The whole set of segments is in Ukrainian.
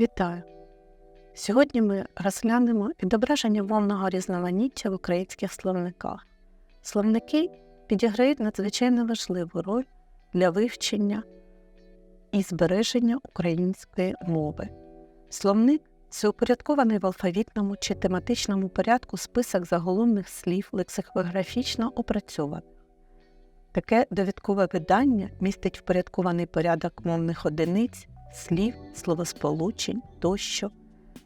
Вітаю! Сьогодні ми розглянемо відображення мовного різноманіття в українських словниках. Словники підіграють надзвичайно важливу роль для вивчення і збереження української мови. Словник це упорядкований в алфавітному чи тематичному порядку список заголовних слів лексикографічно опрацьованих. Таке довідкове видання містить впорядкований порядок мовних одиниць, слів, словосполучень тощо,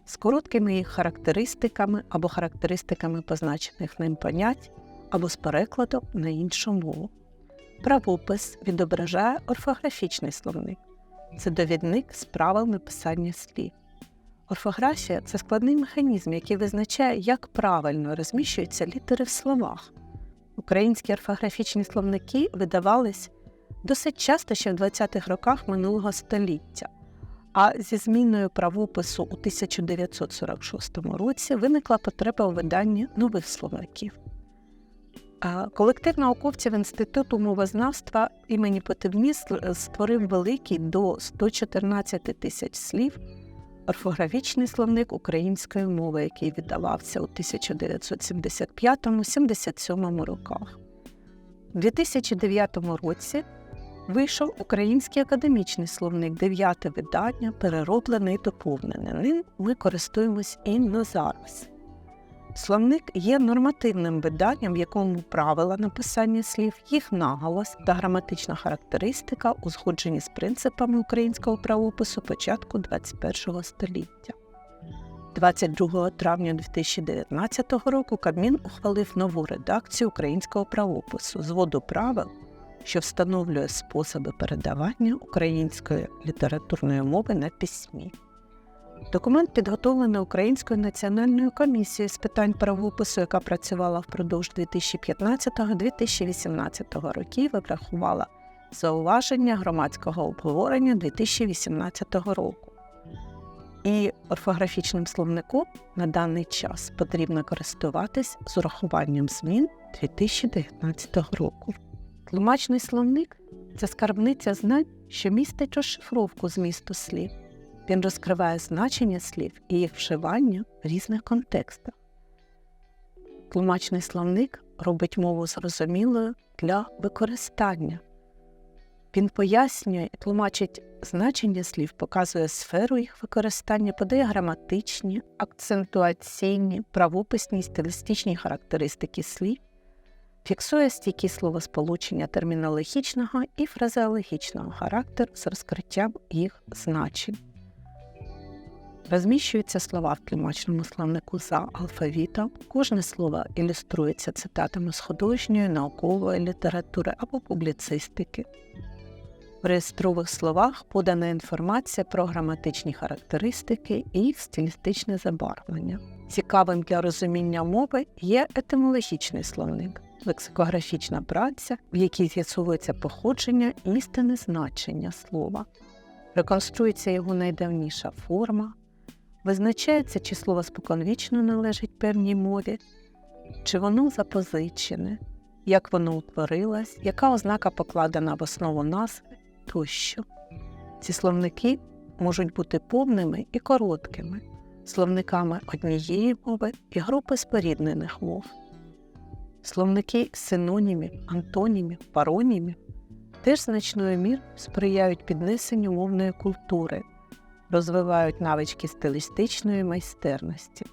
з короткими їх характеристиками або характеристиками позначених ним понять, або з перекладом на іншу мову. Правопис відображає орфографічний словник. Це довідник з правил написання слів. Орфографія це складний механізм, який визначає, як правильно розміщуються літери в словах. Українські орфографічні словники видавались досить часто ще в 20-х роках минулого століття, а зі зміною правопису у 1946 році виникла потреба у виданні нових словників. Колектив науковців Інституту мовознавства імені Потебні створив великий до 114 тисяч слів орфографічний словник української мови, який видавався у 1975-77 роках. У 2009 році вийшов Український академічний словник, дев'яте видання, перероблене і доповнене. Ним ми користуємось і на зараз. Словник є нормативним виданням, в якому правила написання слів, їх наголос та граматична характеристика узгоджені з принципами українського правопису початку ХХІ століття. 22 травня 2019 року Кабмін ухвалив нову редакцію українського правопису зводу правил, що встановлює способи передавання української літературної мови на письмі. Документ підготовлений Українською національною комісією з питань правопису, яка працювала впродовж 2015-2018 років і врахувала зауваження громадського обговорення 2018 року. І орфографічним словником на даний час потрібно користуватись з урахуванням змін 2019 року. Тлумачний словник це скарбниця знань, що містить розшифровку змісту слів. Він розкриває значення слів і їх вживання в різних контекстах. Тлумачний словник робить мову зрозумілою для використання. Він пояснює і тлумачить значення слів, показує сферу їх використання, подає граматичні, акцентуаційні, правописні, стилістичні характеристики слів, фіксує стійкі словосполучення термінологічного і фразеологічного характеру з розкриттям їх значень. Розміщуються слова в тлумачному словнику за алфавітом. Кожне слово ілюструється цитатами з художньої, наукової літератури або публіцистики. В реєстрових словах подана інформація про граматичні характеристики і їх стилістичне забарвлення. Цікавим для розуміння мови є етимологічний словник, лексикографічна праця, в якій з'ясовується походження і істинне значення слова. Реконструється його найдавніша форма, Визначається, чи слово споконвічно належить певній мові, чи воно запозичене, як воно утворилось, яка ознака покладена в основу назви тощо. Ці словники можуть бути повними і короткими, словниками однієї мови і групи споріднених мов. Словники синонімів, антонімів, паронімів теж значною мірою сприяють піднесенню мовної культури розвивають навички стилістичної майстерності.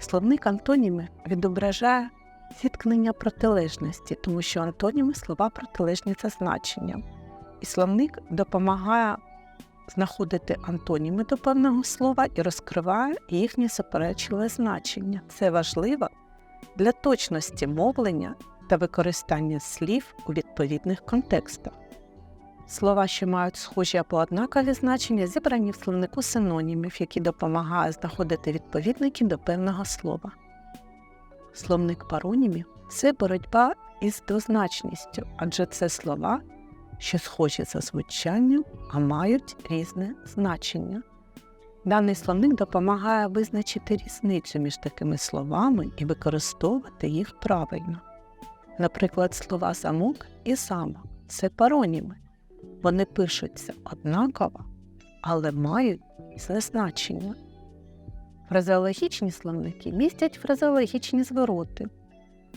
Словник антоніми відображає зіткнення протилежності, тому що антоніми слова протилежні за значенням. І словник допомагає знаходити антоніми до певного слова і розкриває їхнє суперечливе значення. Це важливо для точності мовлення та використання слів у відповідних контекстах. Слова, що мають схожі або однакові значення, зібрані в словнику синонімів, які допомагають знаходити відповідники до певного слова. Словник паронімів це боротьба із двозначністю, адже це слова, що схожі за звучанням, а мають різне значення. Даний словник допомагає визначити різницю між такими словами і використовувати їх правильно. Наприклад, слова замок і замок це пароніми. Вони пишуться однаково, але мають різне значення. Фразеологічні словники містять фразеологічні звороти,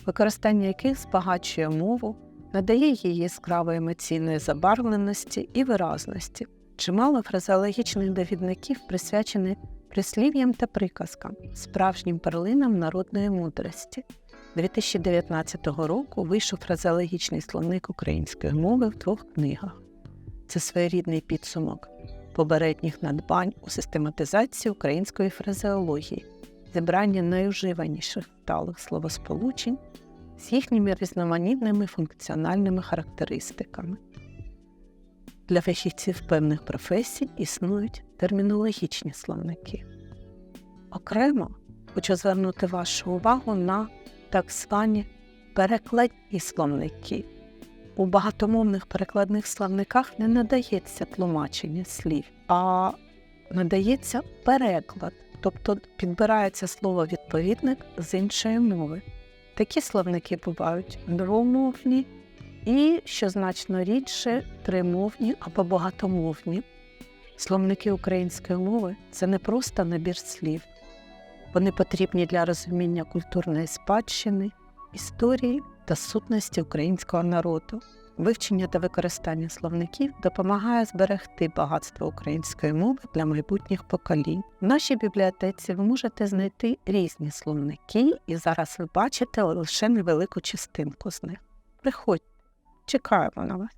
використання яких збагачує мову, надає їй яскравої емоційної забарвленості і виразності. Чимало фразеологічних довідників присвячені прислів'ям та приказкам, справжнім перлинам народної мудрості. 2019 року вийшов фразеологічний словник української мови в двох книгах. Це своєрідний підсумок попередніх надбань у систематизації української фразеології, зібрання найуживаніших сталих словосполучень з їхніми різноманітними функціональними характеристиками. Для фахівців певних професій існують термінологічні словники. Окремо хочу звернути вашу увагу на так звані перекладні словники. У багатомовних перекладних словниках не надається тлумачення слів, а надається переклад, тобто підбирається слово відповідник з іншої мови. Такі словники бувають двомовні і, що значно рідше, тримовні або багатомовні. Словники української мови це не просто набір слів, вони потрібні для розуміння культурної спадщини, історії та сутності українського народу. Вивчення та використання словників допомагає зберегти багатство української мови для майбутніх поколінь. В нашій бібліотеці ви можете знайти різні словники, і зараз ви бачите лише невелику частинку з них. Приходьте, Çıkarmalar.